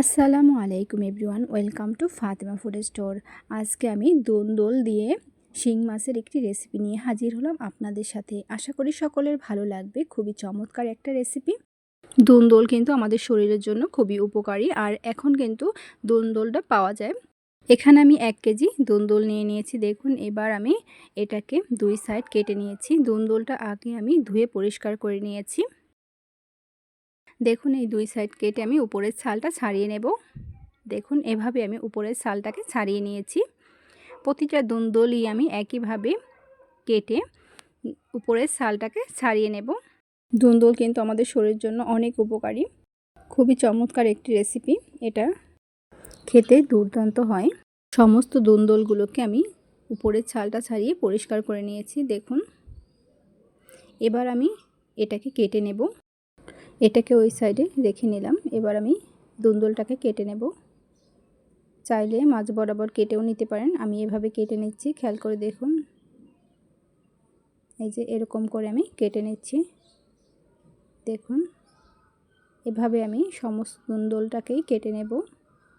আসসালামু আলাইকুম everyone, welcome to Fatema food store. আজকে আমি দোল দিয়ে শিং মাছের একটি রেসিপি নিয়ে হাজির হলাম আপনাদের সাথে। আশা করি সকলের ভালো লাগবে, খুবই চমৎকার একটা রেসিপি। দোল কিন্তু আমাদের শরীরের জন্য খুবই উপকারী, আর এখন কিন্তু দোলটা পাওয়া যায়। এখানে আমি এক কেজি দোল নিয়ে নিয়েছি, দেখুন, এবার আমি এটাকে দুই সাইড কেটে নিয়েছি। দোলটা আগে আমি ধুয়ে পরিষ্কার করে নিয়েছি। দেখুন এই দুই সাইড কেটে আমি উপরের ছালটা ছাড়িয়ে নেব। দেখুন এভাবে আমি উপরের ছালটাকে ছাড়িয়ে নিয়েছি। প্রতিটা দন্দলি আমি একইভাবে কেটে উপরের ছালটাকে ছাড়িয়ে নেব। দুন্দল কিন্তু আমাদের শরীরের জন্য অনেক উপকারী। খুবই চমৎকার একটি রেসিপি এটা খেতে দুর্দান্ত হয়। সমস্ত দুন্দলগুলোকে আমি উপরের ছালটা ছাড়িয়ে পরিষ্কার করে নিয়েছি। দেখুন। এবার আমি এটাকে কেটে নেব। এটাকে ওই সাইডে রেখে নিলাম। এবার আমি দুন্দলটাকে কেটে নেব। চাইলে মাছ বরাবর কেটেও নিতে পারেন। আমি এভাবে কেটে নিচ্ছি। খেয়াল করে দেখুন। এই যে এরকম করে আমি কেটে নিচ্ছি। দেখুন। এভাবে আমি সমস্ত দুন্দলটাকেই কেটে নেব।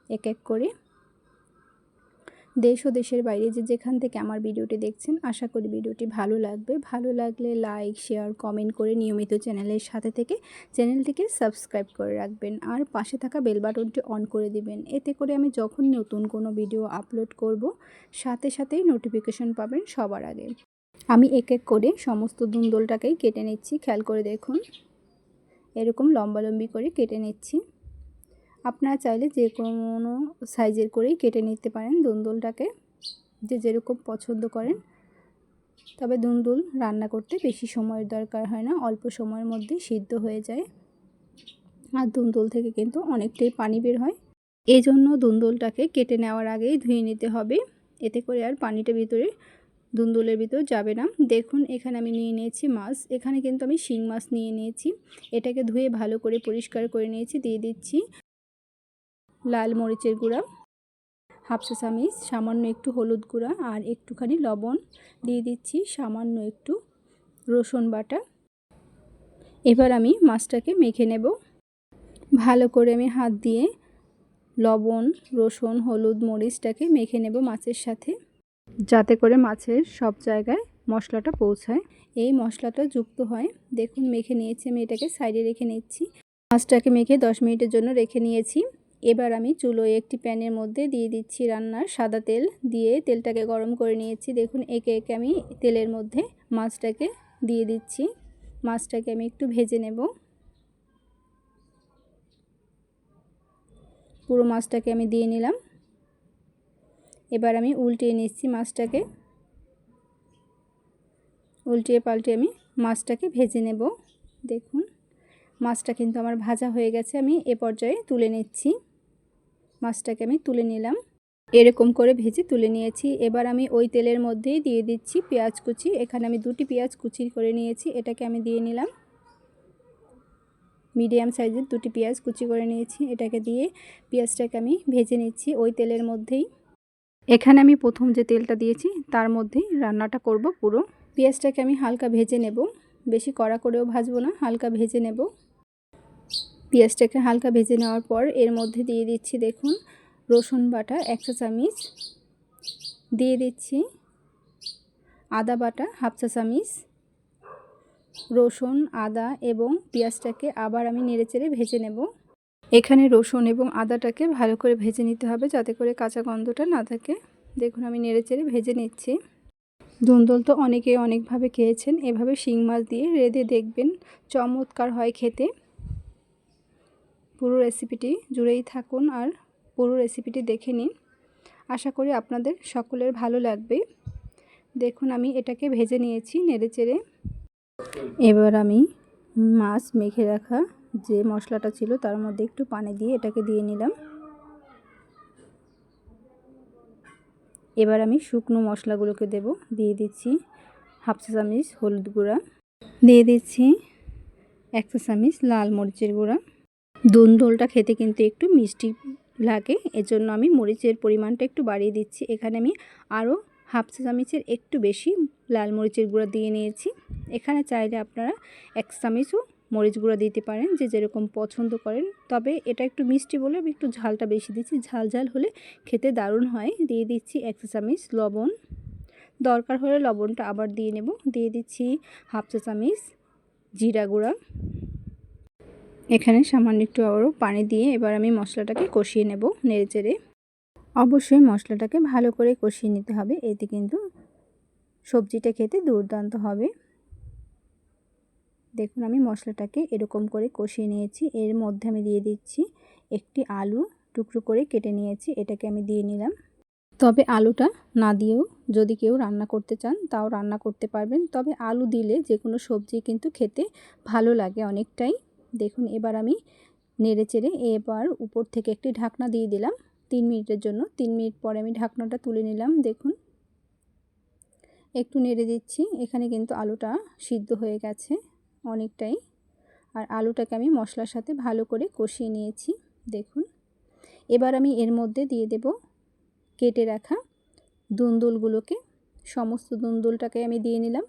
এক এক করে। দেশ ও দেশের বাইরে যে যেখান থেকে আমার ভিডিওটি দেখছেন, আশা করি ভিডিওটি ভালো লাগবে। ভালো লাগলে লাইক, শেয়ার, কমেন্ট করে নিয়মিত চ্যানেলের সাথে থেকে চ্যানেলটিকে সাবস্ক্রাইব করে রাখবেন আর পাশে থাকা বেল বাটনটি অন করে দিবেন। এতে করে আমি যখন নতুন কোনো ভিডিও আপলোড করব, সাথে সাথেই নোটিফিকেশন পাবেন সবার আগে। আমি এক এক করে সমস্ত দুন্দলটাকেই কেটে নিচ্ছি। খেয়াল করে দেখুন। এরকম লম্বালম্বি করে কেটে নিচ্ছি। আপনারা চাইলে যে কোনো সাইজের করেই কেটে নিতে পারেন দুন্দুলটাকে, যে যেরকম পছন্দ করেন। তবে দুন্দুল রান্না করতে বেশি সময়ের দরকার হয় না, অল্প সময়ের মধ্যে সিদ্ধ হয়ে যায়। আর দুন্দুল থেকে কিন্তু অনেকটাই পানি বের হয়। এই জন্য দুন্দুলটাকে কেটে নেওয়ার আগেই ধুয়ে নিতে হবে। এতে করে আর পানিটা ভিতরে, দুন্দুলের ভিতর যাবে না। দেখুন, এখানে আমি নিয়ে নিয়েছি মাছ। এখানে কিন্তু আমি শিং মাছ নিয়ে নিয়েছি। এটাকে ধুয়ে ভালো করে পরিষ্কার করে নিয়েছি, দিয়ে দিচ্ছি। লাল মরিচের গুঁড়া হাফসা চামিচ সামান্য একটু হলুদ গুঁড়া আর একটুখানি লবণ দিয়ে দিচ্ছি, সামান্য একটু রসুন বাটা। এবার আমি মাছটাকে মেখে নেব। ভালো করে আমি হাত দিয়ে লবণ, রসুন, হলুদ, মরিচটাকে মেখে নেব মাছের সাথে। যাতে করে মাছের সব জায়গায় মশলাটা পৌঁছায়। এই মশলাটা যুক্ত হয়। দেখুন, মেখে নিয়েছি আমি এটাকে, সাইডে রেখে নিচ্ছি। মাছটাকে মেখে দশ মিনিটের জন্য রেখে নিয়েছি। এবার আমি চুলোয় একটি প্যানের মধ্যে দিয়ে দিচ্ছি রান্নার সাদা তেল দিয়ে তেলটাকে গরম করে নিয়েছি। দেখুন, একে একে আমি তেলের মধ্যে মাছটাকে দিয়ে দিচ্ছি। মাছটাকে আমি একটু ভেজে নেব। পুরো মাছটাকে আমি দিয়ে নিলাম। এবার আমি উল্টিয়ে নিচ্ছি মাছটাকে। উল্টিয়ে পাল্টে আমি মাছটাকে ভেজে নেব। দেখুন, মাছটা কিন্তু আমার ভাজা হয়ে গেছে। আমি এ পর্যায়ে তুলে নিচ্ছি। মাছটাকে আমি তুলে নিলাম। এরকম করে ভেজে তুলে নিয়েছি। এবার আমি ওই তেলের মধ্যেই দিয়ে দিচ্ছি পেঁয়াজ কুচি। এখানে আমি দুটি পেঁয়াজ কুচি করে নিয়েছি। এটাকে আমি দিয়ে নিলাম। মিডিয়াম সাইজের দুটি পেঁয়াজ কুচি করে নিয়েছি। এটাকে দিয়ে পেঁয়াজটাকে আমি ভেজে নিচ্ছি ওই তেলের মধ্যেই। এখানে আমি প্রথম যে তেলটা দিয়েছি, তার মধ্যেই রান্নাটা করব পুরো। পেঁয়াজটাকে আমি হালকা ভেজে নেব। বেশি কড়া করেও ভাজবো না, হালকা ভেজে নেব। পেঁয়াজটাকে হালকা ভেজে নেওয়ার পর এর মধ্যে দিয়ে দিচ্ছি দেখুন রসুন বাটা একশো চামিচ। দিয়ে দিচ্ছি আদা বাটা, হাফ চা চামিচ। রসুন, আদা এবং পেঁয়াজটাকে আবার আমি নেড়েচেড়ে ভেজে নেব। এখানে রসুন এবং আদাটাকে ভালো করে ভেজে নিতে হবে যাতে করে কাঁচা গন্ধটা না থাকে। দেখুন আমি নেড়েচেড়ে ভেজে নিচ্ছি। দুন্দল তো অনেকে অনেকভাবে খেয়েছেন, এভাবে শিং মাছ দিয়ে রেঁধে দেখবেন। চমৎকার হয় খেতে। পুরো রেসিপিটি জুড়েই থাকুন আর পুরো রেসিপিটি দেখে নিন। আশা করি আপনাদের সকলের ভালো লাগবে। দেখুন আমি এটাকে ভেজে নিয়েছি নেড়ে চেড়ে এবার আমি মাছ মেখে রাখা যে মশলাটা ছিল তার মধ্যে একটু পানি দিয়ে এটাকে দিয়ে নিলাম। এবার আমি শুকনো মশলাগুলোকে দেব। দিয়ে দিচ্ছি হাফ চা চামিচ হলুদ গুঁড়া। দিয়ে দিচ্ছি এক চা চামিচ লাল মরিচের গুঁড়া। দুন্দলটা খেতে কিন্তু একটু মিষ্টি লাগে, এজন্য আমি মরিচের পরিমাণটা একটু বাড়িয়ে দিচ্ছি। এখানে আমি আরও হাফ চা চামচের একটু বেশি লাল মরিচের গুঁড়া দিয়ে নিয়েছি। এখানে চাইলে আপনারা এক চামচও মরিচ গুঁড়া দিতে পারেন, যে যেরকম পছন্দ করেন। তবে এটা একটু মিষ্টি বলে আমি একটু ঝালটা বেশি দিচ্ছি। ঝাল ঝাল হলে খেতে দারুণ হয়। দিয়ে দিচ্ছি এক চা চামচ লবণ। দরকার হলে লবণটা আবার দিয়ে নেব। দিয়ে দিচ্ছি হাফ চা চামচ জিরা গুঁড়া। এখানে সামান্য একটু আবারও পানি দিয়ে এবার আমি মশলাটাকে কষিয়ে নেব নেড়ে চেড়ে। অবশ্যই মশলাটাকে ভালো করে কষিয়ে নিতে হবে, এতে কিন্তু সবজিটা খেতে দুর্দান্ত হবে। দেখুন, আমি মশলাটাকে এরকম করে কষিয়ে নিয়েছি। এর মধ্যে আমি দিয়ে দিচ্ছি একটি আলু টুকরো করে কেটে নিয়েছি, এটাকে আমি দিয়ে নিলাম। তবে আলুটা না দিয়েও যদি কেউ রান্না করতে চান, তাও রান্না করতে পারবেন। তবে আলু দিলে যে কোনো সবজি কিন্তু খেতে ভালো লাগে অনেকটাই। দেখুন, এবার আমি নেড়ে চেড়ে এবার উপর থেকে একটি ঢাকনা দিয়ে দিলাম তিন মিনিটের জন্য। তিন মিনিট পরে আমি ঢাকনাটা তুলে নিলাম, দেখুন। একটু নেড়ে দিচ্ছি, এখানে কিন্তু আলুটা সিদ্ধ হয়ে গেছে অনেকটাই। আর আলুটাকে আমি মশলার সাথে ভালো করে কষিয়ে নিয়েছি, দেখুন। এবার আমি এর মধ্যে দিয়ে দেব কেটে রাখা দুন্দুলগুলোকে। সমস্ত দুন্দুলটাকে আমি দিয়ে নিলাম।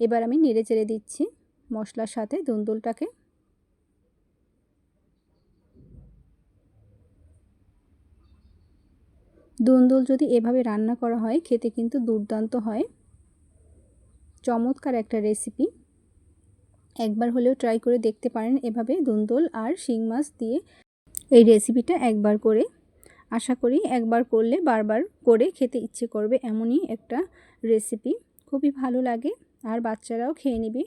এবার আমি নেড়ে চেড়ে দিচ্ছি মশলার সাথে দুন্দুলটাকে। দুন্দুল যদি এভাবে রান্না করা হয়, খেতে কিন্তু দুর্দান্ত হয়। চমৎকার একটা রেসিপি একবার হলেও ট্রাই করে দেখতে পারেন এভাবে দুন্দুল আর শিং মাছ দিয়ে এই রেসিপিটা একবার করে। আশা করি একবার করলে বারবার করে খেতে ইচ্ছে করবে এমনই একটা রেসিপি খুবই ভালো লাগে আর বাচ্চারাও খেয়ে নেবে।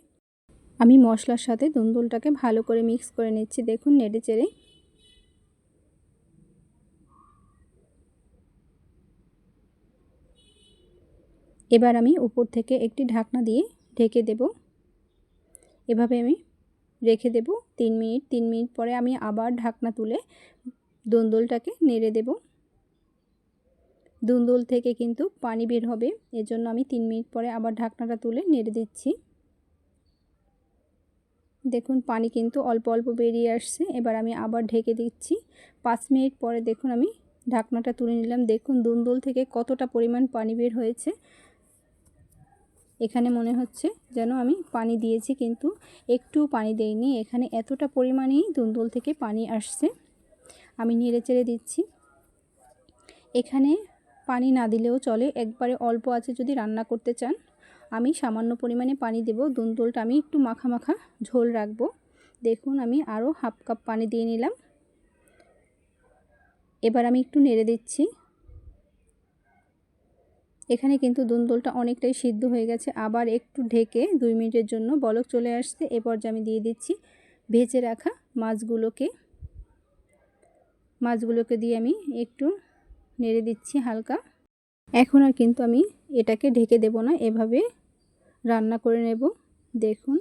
আমি মশলার সাথে দুন্দুলটাকে ভালো করে মিক্স করে নিচ্ছি। দেখুন নেড়ে চেড়ে এবার আমি উপর থেকে একটি ঢাকনা দিয়ে ঢেকে দেব। এভাবে আমি রেখে দেব। তিন মিনিট তিন মিনিট পরে আমি আবার ঢাকনা তুলে দুন্দুলটাকে নেড়ে দেব। দুন্দুল থেকে কিন্তু পানি বের হবে। এজন্য আমি তিন মিনিট পরে আবার ঢাকনাটা তুলে নেড়ে দিচ্ছি। দেখুন, পানি কিন্তু অল্প অল্প বেরিয়ে আসছে। এবার আমি আবার ঢেকে দিচ্ছি। পাঁচ মিনিট পরে দেখুন, আমি ঢাকনাটা তুলে নিলাম। দেখুন, দুন্দুল থেকে কতটা পরিমাণ পানি বের হয়েছে। এখানে মনে হচ্ছে যেন আমি পানি দিয়েছি, কিন্তু একটু পানি দেইনি। এখানে এতটা পরিমাণেই দুন্দুল থেকে পানি আসছে। আমি নেড়ে চেড়ে দিচ্ছি। এখানে পানি না দিলেও চলে। একবারে অল্প আছে যদি রান্না করতে চান। আমি সামান্য পরিমাণে পানি দেব। দুন্দুলটা আমি একটু মাখা মাখা ঝোল রাখব। দেখুন, আমি আরও হাফ কাপ পানি দিয়ে নিলাম। এবার আমি একটু নেড়ে দিচ্ছি। এখানে কিন্তু দুন্দুলটা অনেকটাই সিদ্ধ হয়ে গেছে। আবার একটু ঢেকে দুই মিনিটের জন্য বলক চলে আসছে। এরপর যে আমি দিয়ে দিচ্ছি ভেজে রাখা মাছগুলোকে। মাছগুলোকে দিয়ে আমি একটু নেড়ে দিচ্ছি হালকা। এখন আর কিন্তু আমি এটাকে ঢেকে দেব না, এভাবে রান্না করে নেব। দেখুন,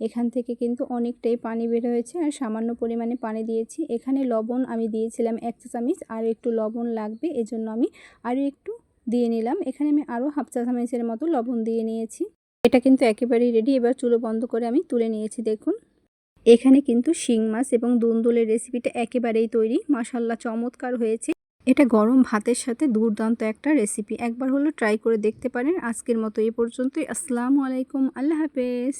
এখান থেকে কিন্তু অনেকটাই পানি বের হয়েছে আর সামান্য পরিমাণে পানি দিয়েছি। এখানে লবণ আমি দিয়েছিলাম এক চা চামচ আর একটু লবণ লাগবে, এজন্য আমি আরও একটু দিয়ে নিলাম। এখানে আমি আরও হাফ চা চামচের মতো লবণ দিয়ে নিয়েছি। এটা কিন্তু একেবারেই রেডি এবার চুলো বন্ধ করে আমি তুলে নিয়েছি, দেখুন। এখানে কিন্তু শিং মাছ এবং দুন্দুলের রেসিপিটা একেবারেই তৈরি। মাসাল্লা চমৎকার হয়েছে। এটা গরম ভাতের সাথে দুর্দান্ত একটা রেসিপি একবার হলো ট্রাই করে দেখতে পারেন। আজকের মতো এই পর্যন্তই। আসসালামু আলাইকুম। আল্লাহ হাফেজ।